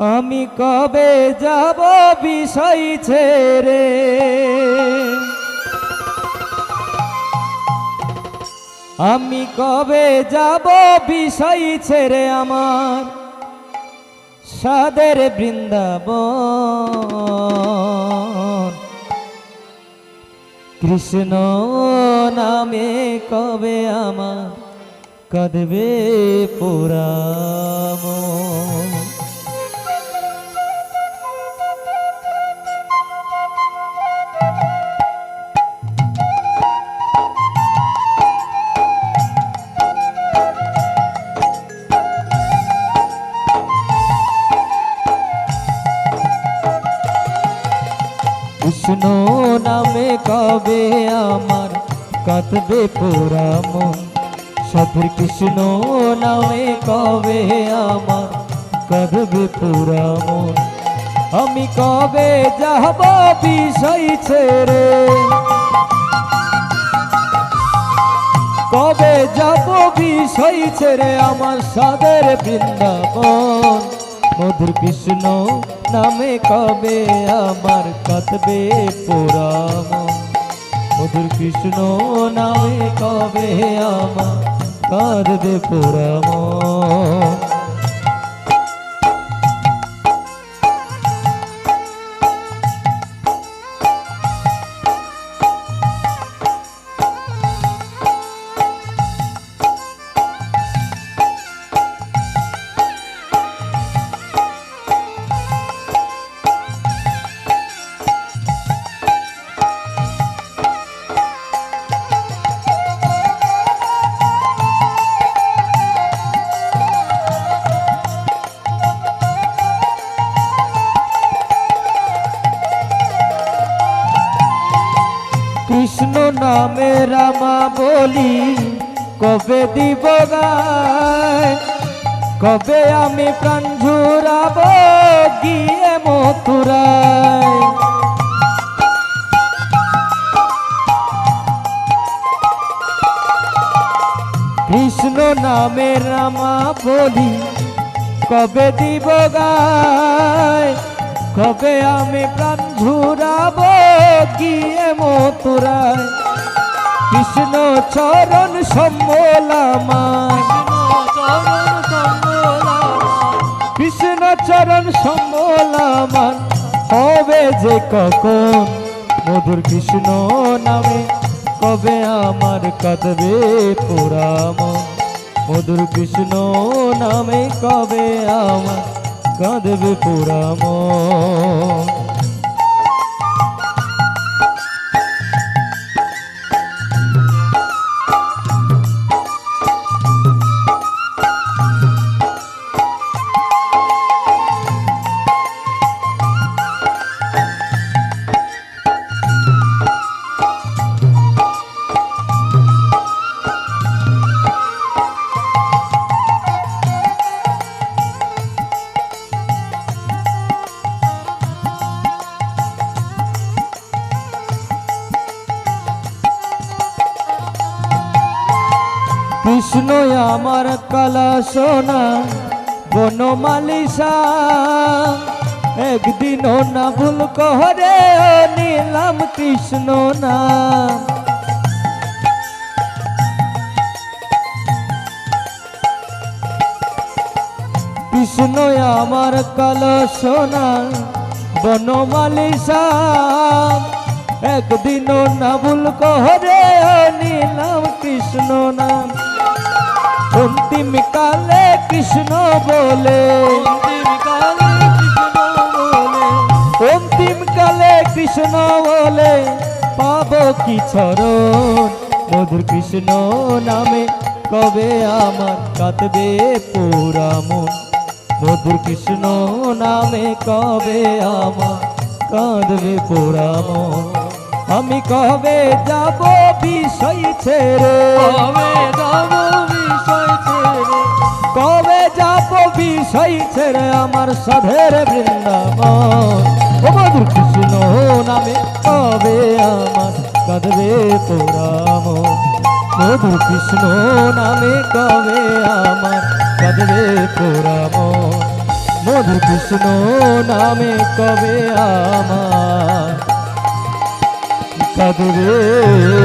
আমি কবে যাব বিষয় ছেড়ে? আমি কবে যাব বিষয় ছেড়ে আমার সাদের বৃন্দাবন? কৃষ্ণ নামে কবে আমার কদবে পুরাম কৃষ্ণ নামে কবে আমার কাঁদবে পুরা মন? সাধুর কৃষ্ণ নামে কবে আমার কাঁদবে পুরা মন? আমি কবে যাব বিষয় ছেড়ে? কবে যাব বিষয় ছেড়ে আমার সাদের বৃন্দাবন? মধুর কৃষ্ণ নামে কবে আমার কাঁদবে পোরাম মধুর কৃষ্ণ নামে কবে আমার কাঁদবে পুরাম নামে রামা বলি, কবে দিব গায়? কবে আমি প্রাণ ঝুরাব গিয়ে মথুরায়? কৃষ্ণ নামে রামা বলি, কবে দিব গায়? কবে আমি প্রাণ ঝুরাব গিয়ে মথুরায়। কৃষ্ণ চরণ সম্বলামায়। কৃষ্ণ চরণ সম্বলামান হবে যে কখন মধুর কৃষ্ণ নামে, কবে আমার কাঁদবে পুরাম মধুর কৃষ্ণ নামে কবে আমার কাঁদবে পুরাম কৃষ্ণ আমার কালা সোনা বনমালিসা একদিন না ভুল কহরে নিলাম কৃষ্ণ নাম। কৃষ্ণ আমার কালো সোনা বনমালিসা একদিন না ভুল কহরে নিলাম কৃষ্ণ নাম। অন্তিম কালে কৃষ্ণ বলে। অন্তিম কালে কৃষ্ণ বলে, পাব কি চরণ? মধুর কৃষ্ণ নামে কবে আমার কাঁদবে পুরামন? মধুর কৃষ্ণ নামে কবে আমার কাঁদবে পুরামন? আমি কবে যাব বিষয় ছেড়ে? কবে যাব বিষয় ছেড়ে? কবে যাব বিষয় ছেড়ে আমার সাধের বৃন্দাবন? ও মধুর কৃষ্ণ নামে কবে আমার কাঁদবে পুরাম মধুর কৃষ্ণ নামে কবে আমার কাঁদবে পুরাম মধুর কৃষ্ণ নামে কবে আমার কাঁদবে পোড়া মন